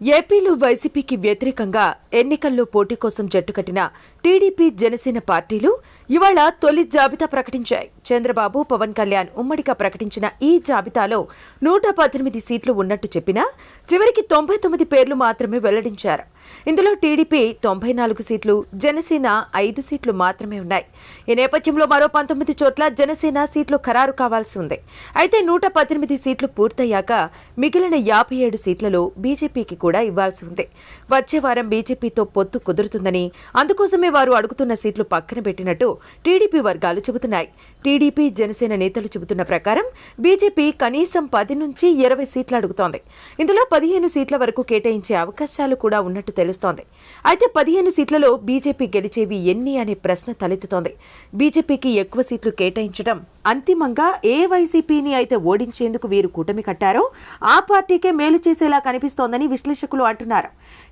ఏపీలో వైసీపీకి వ్యతిరేకంగా ఎన్నికల్లో పోటీ కోసం జట్టుకట్టిన టీడీపీ జనసేన పార్టీలు ఇవాళ తొలి జాబితా ప్రకటించాయి. చంద్రబాబు పవన్ కళ్యాణ్ ఉమ్మడిగా ప్రకటించిన ఈ జాబితాలో నూట పద్దెనిమిది సీట్లు ఉన్నట్టు చెప్పినా చివరికి తొంభై తొమ్మిది పేర్లు మాత్రమే వెల్లడించారు. ఇందులో టీడీపీ తొంభై నాలుగు సీట్లు జనసేన ఐదు సీట్లు మాత్రమే ఉన్నాయి. ఈ నేపథ్యంలో మరో పంతొమ్మిది చోట్ల జనసేన సీట్లు ఖరారు కావాల్సి ఉంది. అయితే నూట పద్దెనిమిది సీట్లు పూర్తయ్యాక మిగిలిన యాభై ఏడు సీట్లలో బీజేపీకి కూడా ఇవ్వాల్సి ఉంది. వచ్చే వారం బీజేపీతో పొత్తు కుదురుతుందని అందుకోసమే వారు అడుగుతున్న సీట్లు పక్కన పెట్టినట్టు టీడీపీ వర్గాలు చెబుతున్నాయి. టీడీపీ జనసేన నేతలు చెబుతున్న ప్రకారం బీజేపీ కనీసం పది నుంచి ఇరవై సీట్లు అడుగుతోంది. ఇందులో పదిహేను సీట్ల వరకు కేటాయించే అవకాశాలు కూడా ఉన్నట్టు తెలుస్తోంది. అయితే పదిహేను సీట్లలో బీజేపీ గెలిచేవి ఎన్ని అనే ప్రశ్న తలెత్తుతోంది. బీజేపీకి ఎక్కువ సీట్లు కేటాయించడం అంతిమంగా ఏ వైసీపీని అయితే ఓడించేందుకు వీరు కూటమి కట్టారో ఆ పార్టీకే మేలు చేసేలా కనిపిస్తోందని విశ్లేషకులు అంటున్నారు.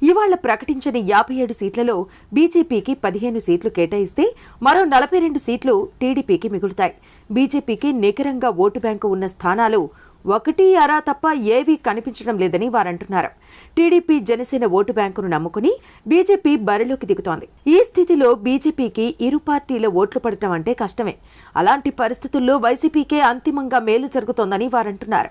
ఇవాళ ప్రకటించిన యాభై ఏడు సీట్లలో బీజేపీకి పదిహేను సీట్లు కేటాయిస్తే మరో నలభై రెండు సీట్లు టీడీపీకి మిగులుతాయి. బీజేపీకి నికరంగా ఓటు బ్యాంకు ఉన్న స్థానాలు ఒకటి అరా తప్ప ఏవీ కనిపించడం లేదని వారంటున్నారు. టీడీపీ జనసేన ఓటు బ్యాంకును నమ్ముకుని బీజేపీ బరిలోకి దిగుతోంది. ఈ స్థితిలో బీజేపీకి ఇరు పార్టీల ఓట్లు పడటం అంటే కష్టమే. అలాంటి పరిస్థితుల్లో వైసీపీకే అంతిమంగా మేలు జరుగుతోందని వారంటున్నారు.